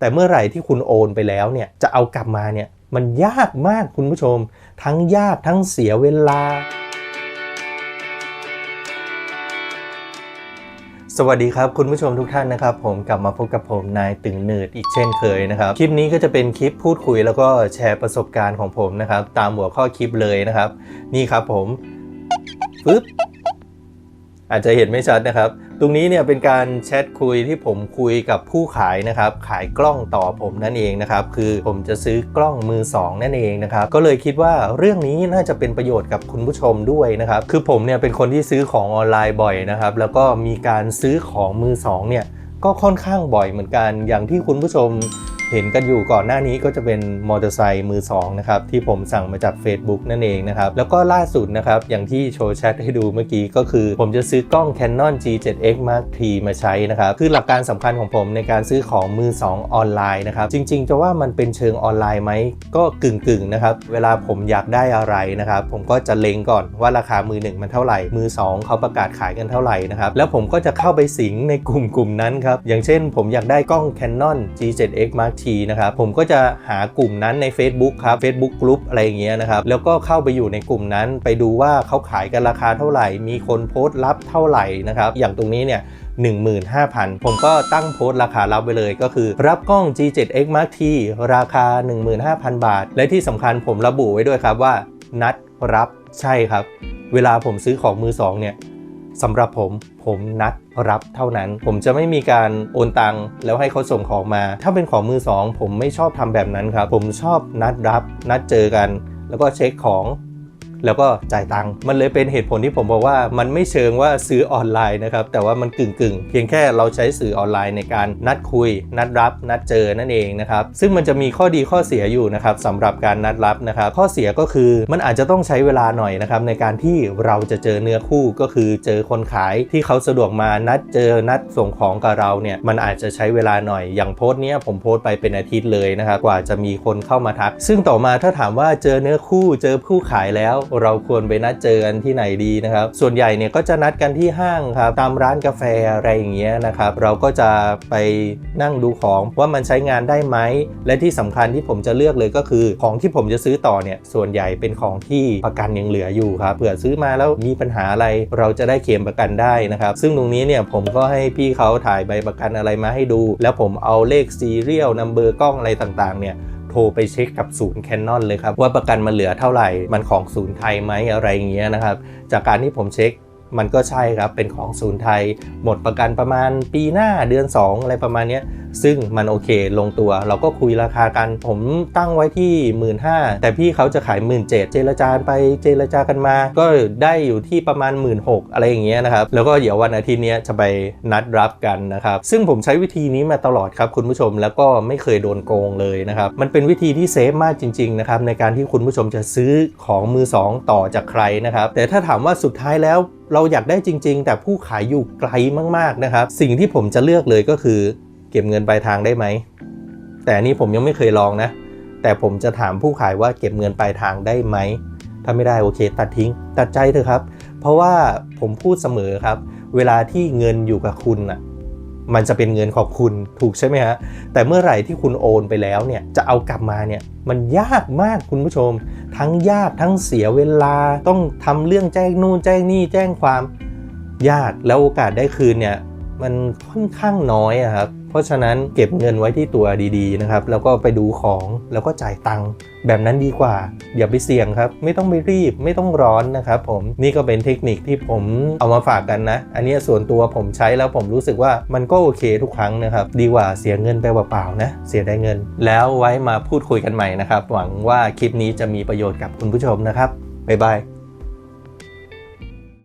แต่เมื่อไหร่ที่คุณโอนไปแล้วเนี่ยจะเอากลับมาเนี่ยมันยากมากคุณผู้ชม ทั้งยากทั้งเสียเวลา สวัสดีครับคุณผู้ชมทุกท่านนะครับ ผมกลับมาพบกับผมนายตึงเนิร์ดอีกเช่นเคยนะครับ คลิปนี้ก็จะเป็นคลิปพูดคุยแล้วก็แชร์ประสบการณ์ของผมนะครับ ตามหัวข้อคลิปเลยนะครับ นี่ครับผมปึ๊บ อาจจะเห็นไม่ชัดนะครับ ตรงนี้เนี่ยเป็นการแชทคุยที่ผมคุยกับผู้ขายนะครับ ขายกล้องต่อผมนั่นเองนะครับ คือผมจะซื้อกล้องมือสองนั่นเองนะครับ ก็เลยคิดว่าเรื่องนี้น่าจะเป็นประโยชน์กับคุณผู้ชมด้วยนะครับ คือผมเนี่ยเป็นคนที่ซื้อของออนไลน์บ่อยนะครับ แล้วก็มีการซื้อของมือสองเนี่ยก็ค่อนข้างบ่อยเหมือนกัน อย่างที่คุณผู้ชม เห็นกันอยู่ก่อนหน้านี้ก็จะเป็นมอเตอร์ไซค์มือสองนะครับที่ผมสั่งมาจาก Facebook นั่นเองนะครับแล้วก็ล่าสุดนะครับอย่างที่โชว์แชทให้ดูเมื่อกี้ก็คือ ผมจะซื้อกล้อง Canon G7X Mark III มาใช้นะครับคือหลักการสำคัญของผมในการซื้อของมือสองออนไลน์นะครับจริง ๆ จะว่ามันเป็นเชิงออนไลน์ไหมก็กึ่งๆนะครับเวลาผมอยากได้อะไรนะครับผมก็จะเล็งก่อนว่าราคามือหนึ่งมันเท่าไหร่ มือสองเขาประกาศขายกันเท่าไหร่นะครับแล้วผมก็จะเข้าไปสิงในกลุ่มกลุ่มนั้นครับอย่างเช่น ผมอยากได้กล้อง Canon G7X Mark III นะครับผมก็จะหากลุ่มนั้นใน Facebook ครับ Facebook Group อะไรอย่างเงี้ยนะครับแล้วก็เข้าไปอยู่ในกลุ่มนั้นไปดูว่าเขาขายกันราคาเท่าไหร่ มีคนโพสต์รับเท่าไหร่นะครับอย่างตรงนี้เนี่ย15,000 ผมก็ตั้งโพสต์ราคารับไปเลยก็คือ รับกล้อง G7X Mark III ราคา 15,000 บาท และที่สำคัญผมระบุไว้ด้วยครับว่า นัดรับใช่ครับ เวลาผมซื้อของมือสองเนี่ย สำหรับผมผมนัดรับเท่านั้น ผมจะไม่มีการโอนตังแล้วให้เขาส่งของมา ถ้าเป็นของมือสองผมไม่ชอบทำแบบนั้นครับ ผมชอบนัดรับ นัดเจอกัน แล้วก็เช็คของ แล้วก็จ่ายตังค์มันเลยเป็นเหตุผลที่ผมบอกว่ามันไม่เชิงว่าซื้อออนไลน์นะครับ แต่ว่ามันกึ่งกึ่งเพียงแค่เราใช้สื่อออนไลน์ในการนัดคุย นัดรับ นัดเจอนั่นเองนะครับ ซึ่งมันจะมีข้อดีข้อเสียอยู่นะครับสำหรับการนัดรับนะครับข้อเสียก็คือมันอาจจะต้องใช้เวลาหน่อยนะครับในการที่เราจะเจอเนื้อคู่ก็คือเจอคนขายที่เขาสะดวกมานัดเจอนัดส่งของกับเราเนี่ยมันอาจจะใช้เวลาหน่อยอย่างโพสต์เนี้ยผมโพสต์ไปเป็นอาทิตย์เลยนะครับกว่าจะมีคนเข้ามาทัก ซึ่งต่อมาถ้าถามว่าเจอเนื้อคู่เจอผู้ขายแล้วเราควรไปนัดเจอกันที่ไหนดีนะครับ ส่วนใหญ่เนี่ยก็จะนัดกันที่ห้างครับตามร้านกาแฟอะไรอย่างเงี้ยนะครับ เราก็จะไปนั่งดูของว่ามันใช้งานได้ไหม และที่สำคัญที่ผมจะเลือกเลยก็คือ ของที่ผมจะซื้อต่อเนี่ยส่วนใหญ่เป็นของที่ประกันยังเหลืออยู่ครับเผื่อซื้อมาแล้วมีปัญหาอะไรเราจะได้เคลมประกันได้นะครับ ซึ่งตรงนี้เนี่ยผมก็ให้พี่เขาถ่ายใบประกันอะไรมาให้ดู แล้วผมเอาเลขซีเรียลนัมเบอร์กล้องอะไรต่างๆเนี่ย โทรไปเช็คกับศูนย์แคนนอนเลยครับ ว่าประกันมันเหลือเท่าไหร่ มันของศูนย์ไทยไหมอะไรอย่างเงี้ยนะครับ จากการที่ผมเช็คมันก็ใช่ครับเป็นของศูนย์ไทย หมดประกันประมาณปีหน้าเดือน 2 อะไรประมาณเนี้ยซึ่งมันโอเคลงตัว เราก็คุยราคากัน ผมตั้งไว้ที่ 1 5ื่นแต่พี่เขาจะขาย1 7ื่นเจรจาไปเจรจากันมา ก็ได้อยู่ที่ประมาณ 1 6ื่นอะไรอย่างเงี้ยนะครับ แล้วก็เดี๋ยววันอาทิตย์นี้จะไปนัดรับกันนะครับ ซึ่งผมใช้วิธีนี้มาตลอดครับคุณผู้ชมแล้วก็ไม่เคยโดนโกงเลยนะครับ มันเป็นวิธีที่เซฟมากจริงๆนะครับในการที่คุณผู้ชมจะซื้อของมือสองต่อจากใครนะครับ แต่ถ้าถามว่าสุดท้ายแล้วเราอยากได้จริง ๆ แต่ผู้ขายอยู่ไกลมากๆนะครับ สิ่งที่ผมจะเลือกเลยก็คือ เก็บเงินปลายทางได้ไหม แต่อันนี้ผมยังไม่เคยลองนะ แต่ผมจะถามผู้ขายว่าเก็บเงินปลายทางได้ไหม ถ้าไม่ได้โอเค ตัดทิ้ง ตัดใจเถอะครับ เพราะว่าผมพูดเสมอครับ เวลาที่เงินอยู่กับคุณน่ะ มันจะเป็นเงินของคุณถูกใช่ไหมฮะ แต่เมื่อไหร่ที่คุณโอนไปแล้วเนี่ย จะเอากลับมาเนี่ย มันยากมากคุณผู้ชม ทั้งยากทั้งเสียเวลา ต้องทำเรื่องแจ้งนู่นแจ้งนี่แจ้งความ ยาก แล้วโอกาสได้คืนเนี่ย มันค่อนข้างน้อยครับ เพราะฉะนั้นเก็บเงินไว้ที่ตัวดีๆนะครับ แล้วก็ไปดูของแล้วก็จ่ายตังค์แบบนั้นดีกว่า อย่าไปเสี่ยงครับ ไม่ต้องไปรีบไม่ต้องร้อนนะครับผมนี่ก็เป็นเทคนิคที่ผมเอามาฝากกันนะ อันนี้ส่วนตัวผมใช้แล้วผมรู้สึกว่ามันก็โอเคทุกครั้งนะครับ ดีกว่าเสียเงินไปเปล่าๆนะ เสียได้เงิน แล้วไว้มาพูดคุยกันใหม่นะครับ หวังว่าคลิปนี้จะมีประโยชน์กับคุณผู้ชมนะครับบ๊ายบาย